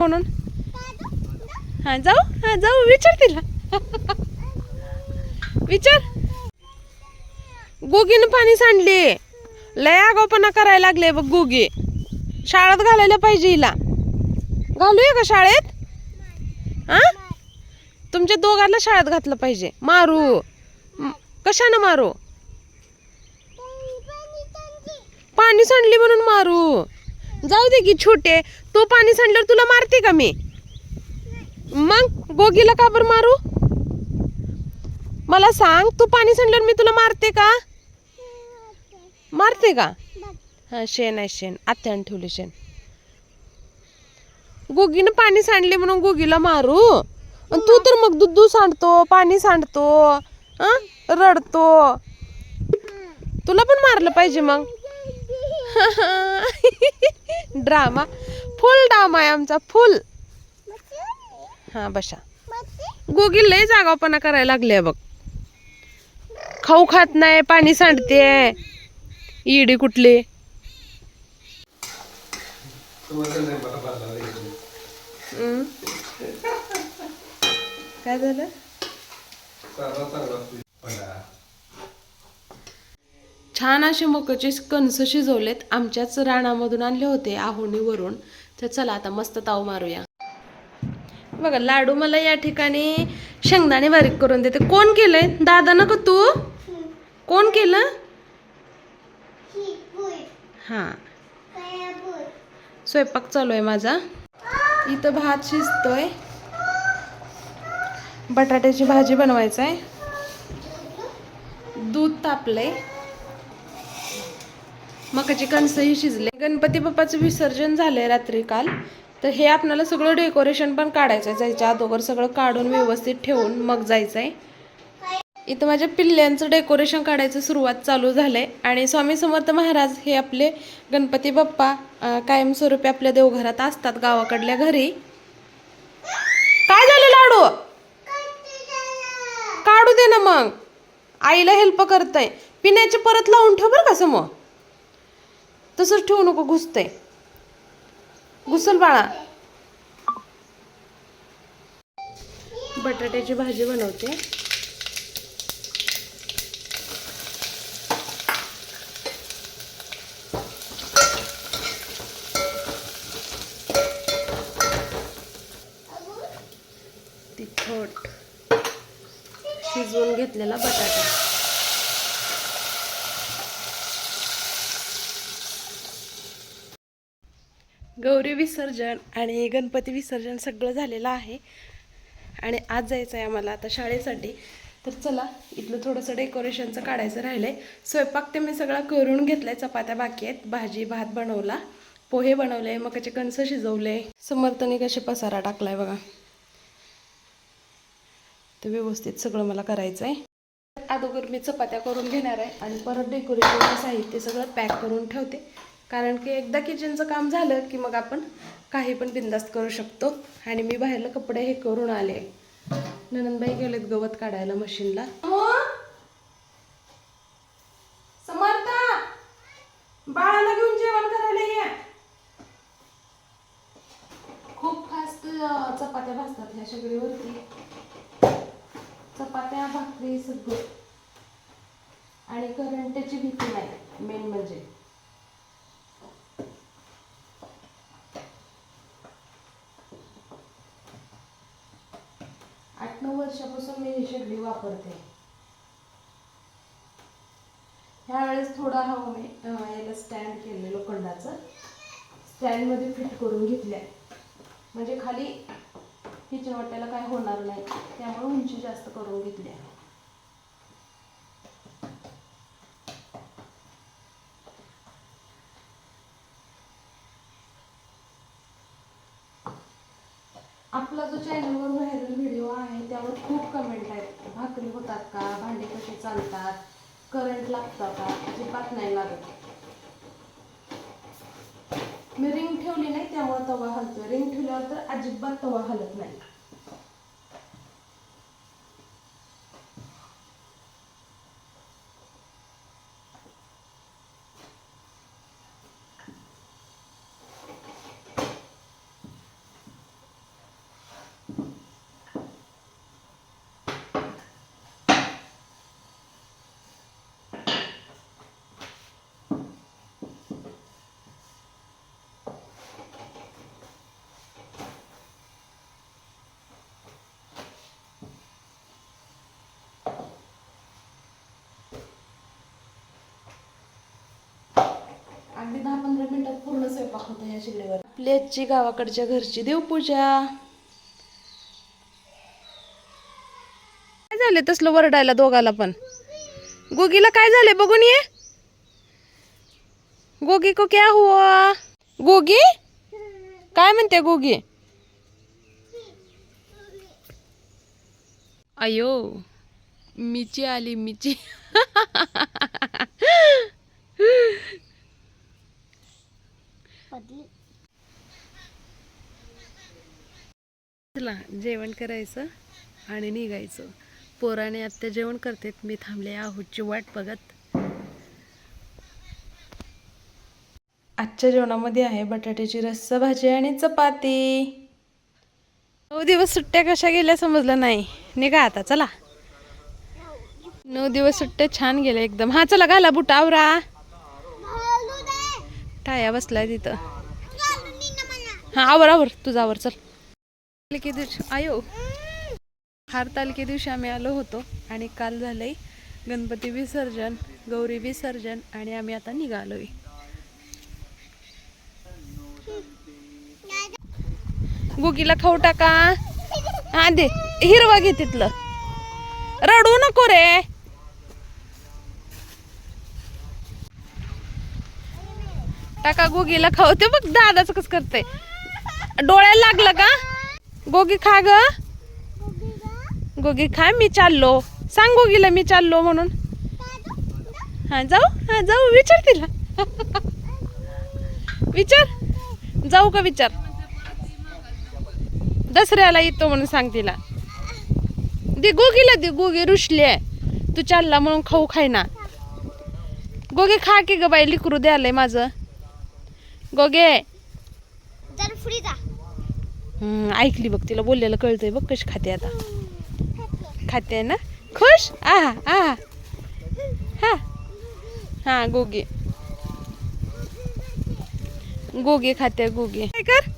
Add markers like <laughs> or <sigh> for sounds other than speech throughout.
म्हणून? हा जाऊ हा जाऊ विचार तिला. विचार. गोगीनं पाणी सांडले. लय आगाऊपणा करायला लागले बघ गोगी. शाळेत घालायला पाहिजे हिला. घालूया का शाळेत? हा तुमच्या दोघांना शाळेत घातलं पाहिजे. मारू. कशानं मारू? पाणी सांडली म्हणून मारू. जाऊ दे की छोटे. तो पाणी सांडल्यावर तुला मारते का मी? मग गोगीला का बरं मारू? मला सांग तू पाणी सांडल्यावर मी तुला मारते का? मारते का? हा शेण आहे शेण. आत्याने ठेवले शेण. गोगीनं पाणी सांडले म्हणून गोगीला मारू? आणि तू तर मग दूध सांडतो पाणी सांडतो रडतो. तुला पण मारलं पाहिजे मग. <laughs> ड्रामा फुल डाम आहे आमचा फुल. हा बशा गोगी लय जागावपणा करायला लागले बघ. खाऊ खात नाही पाणी सांडते इडी कुठली? हम्म. काय झालं? छान असे मकाचे कणस शिजवलेत. आमच्याच रानामधून आणले होते आहोणीवरून. तर चला आता मस्त ताव मारूया. बघा लाडू मला या ठिकाणी शेंगदाणे बारीक करून देते. कोण केलंय? दादा ना का तू. कोण केलं? हा. स्वयंपाक चालू आहे माझा. इथं भात शिजतोय. बटाट्याची भाजी बनवायचं आहे दूध तापलंय. मकाची कणसंही शिजले. गणपती बाप्पाचं विसर्जन झालंय रात्री काल. तर हे आपल्याला सगळं डेकोरेशन पण काढायचं आहे जायच्या अगोदर सगळं काढून व्यवस्थित ठेवून मग जायचंय. इथं माझ्या पिल्ल्यांचं डेकोरेशन काढायचं सुरुवात चालू झालंय. आणि स्वामी समर्थ महाराज हे आपले गणपती बाप्पा कायमस्वरूपी आपल्या देवघरात असतात गावाकडल्या घरी. काय झालं लाडू? काढू दे ना मग. आईला हेल्प करताय. पिण्याचे परत लावून ठेव बरं का समोर. तसंच ठेवू नको घुसतंय. घुसल बाळा. बटाट्याची भाजी बनवते. तिखट शिजवून घेतलेला बटाटा गौरी विसर्जन आणि गणपती विसर्जन सगळं झालेलं आहे. आणि आज जायचं आहे आम्हाला आता शाळेसाठी. तर चला इथलं थोडंसं डेकोरेशनचं काढायचं राहिलंय. स्वयंपाक ते मी सगळा करून घेतलाय. चपात्या बाकी आहेत. भाजी भात बनवला. पोहे बनवले. मकाचे कणसं शिजवले. समर्थनी कसे पसारा टाकलाय बघा. ते व्यवस्थित सगळं मला करायचं आहे अगोदर मी चपात्या करून घेणार आहे. आणि परत डेकोरेशनचं साहित्य सगळं पॅक करून ठेवते. कारण की एकदा किचनचं काम झालं की मग आपण काही पण बिंदास्त करू शकतो. आणि मी बाहेरला कपडे हे करून आले. ननंदबाई गेलेत गवत काढायला मशीनला. समर्था! बाळाला घेऊन जेवण करायला ये. खूप फास्ट चपात्या भाजतात ह्या शेगडीवरती. चपात्या भाकरी सगळं. आणि करंट्याची भीती नाही मेन म्हणजे आठ नऊ वर्षापासून मी ही शेगडी वापरते. ह्यावेळेस थोडा हवा मी याला स्टँड केलं लोखंडाचं स्टँडमध्ये फिट करून घेतलंय. म्हणजे खाली किचन वाट्याला काय होणार नाही त्यामुळे उंची जास्त करून घेतली आहे आपला जो चॅनलवर आहे त्यावर खूप कमेंट आहेत. भाकरी होतात का? भांडी कशी चालतात? करंट लागतं का? अजिबात नाही लागत. मी रिंग ठेवली नाही त्यामुळे तवा हलतोय. रिंग ठेवल्यावर तर अजिबात तवा हलत नाही. आणि दहा पंधरा मिनिटात पूर्ण स्वयंपाक होतो या शिल्लेवर आपली आजची गावाकडच्या घरची देवपूजा. काय झाले तसलं वरडायला दोघाला पण? गोगीला काय झाले बघून ये. गोगी को क्या हुआ? गोगी? काय म्हणते गोगी? अयो मिची आली मिची. <laughs> चला जेवण करायचं आणि निघायचं. पोराने आत्ता जेवण करतेत मी थांबले आहोतची वाट बघत. आजच्या जेवणामध्ये आहे बटाट्याची रस्सा भाजी आणि चपाती. नऊ दिवस सुट्ट्या कशा गेल्या समजलं नाही. निघा आता चला. नऊ दिवस सुट्ट्या छान गेल्या एकदम. हा चला घाला बुट आवरा. टाया बसलाय तिथं. हा आवर आवर. तुझा आवर चल. तालुके दिवशी आयो. हार तालुके दिवशी आम्ही आलो होतो आणि काल झालंय गणपती विसर्जन गौरी विसर्जन आणि आम्ही आता निघालोय. गुगीला खाऊ टाका. हा दे. हिरवा घे तिथलं. रडू नको रे. टाका गोगीला खाऊ ते बघ दादाच कस करते डोळ्याला लागलं का? गोगी खा ग. गोगी खा मी चाललो. सांग गोगीला मी चाललो म्हणून. हा जाऊ हा जाऊ विचार तिला. विचार. जाऊ का विचार? दसऱ्याला येतो म्हणून सांग तिला. दे गोगीला दे गोगी रुशली आहे. तू चालला म्हणून खाऊ खाय ना गोगी खा की ग बाई लिकरू द्यालंय माझं. गोगे. जर फ्री जा. हम्म, ऐकली बघ तिला बोललेलं कळतंय बघ कशी खाते आता. खाते. ना? खुश? आहा आहा हा. हा गोगे. गोगे खाते गोगे. काय कर.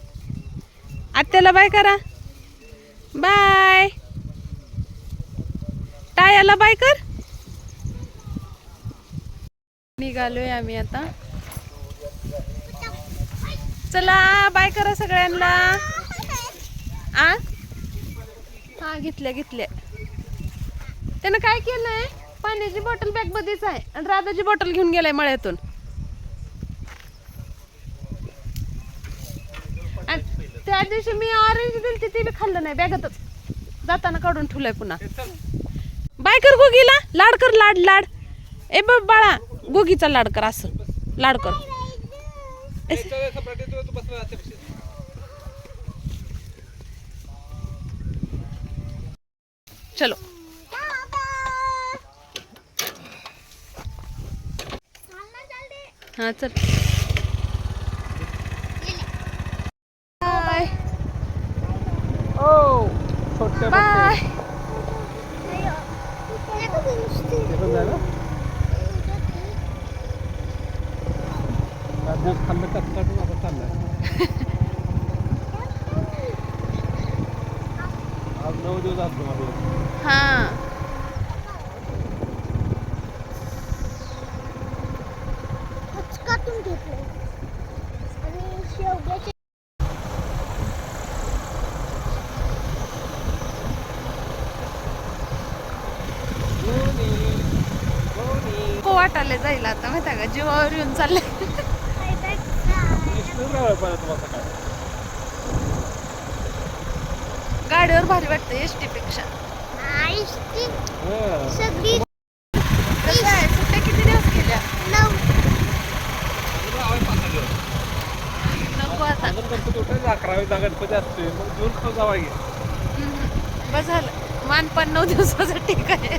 आत्याला बाय करा. बाय. टायाला बाय कर. निघालोय आम्ही आता. चला बाय करा सगळ्यांना. आ? हा घेतल्या घेतल्या. त्यानं काय केलंय पाण्याची बॉटल बॅग मध्येच आहे. आणि राधाची बॉटल घेऊन गेलाय मळ्यातून. आणि त्या दिवशी मी ऑरेंज दिली ते बी खाल्लं नाही बॅगातच. जाताना काढून ठेवलंय पुन्हा. बाय कर गोगीला. लाड कर लाड लाड. ए बाळा गोगीचा लाड कर असं. लाड कर. चलो. हा चल बाय ओ छोटे बाय ते पण झालं आज दिवस थांबत काटून आता चाललाय आज नऊ दिवस असतो माझं हा काटून घेतलं आणि शेवग्याचे को वाटायला जाईल आता माहिती आहे का जीवावर येऊन चालले तुम्हाला सकाळी. गाडीवर भारी वाटतं एस टी पेक्षा आईस्टी हं. सगळी कसं आहे? सुट्ट्या किती दिवस गेल्या? नऊ. नको आता. अजून गणपती उठायचे अकरावी जा गणपती असते मग जेवण खाऊ जावा घे बस झालं. मानपान नऊ दिवसाचं ठीक आहे.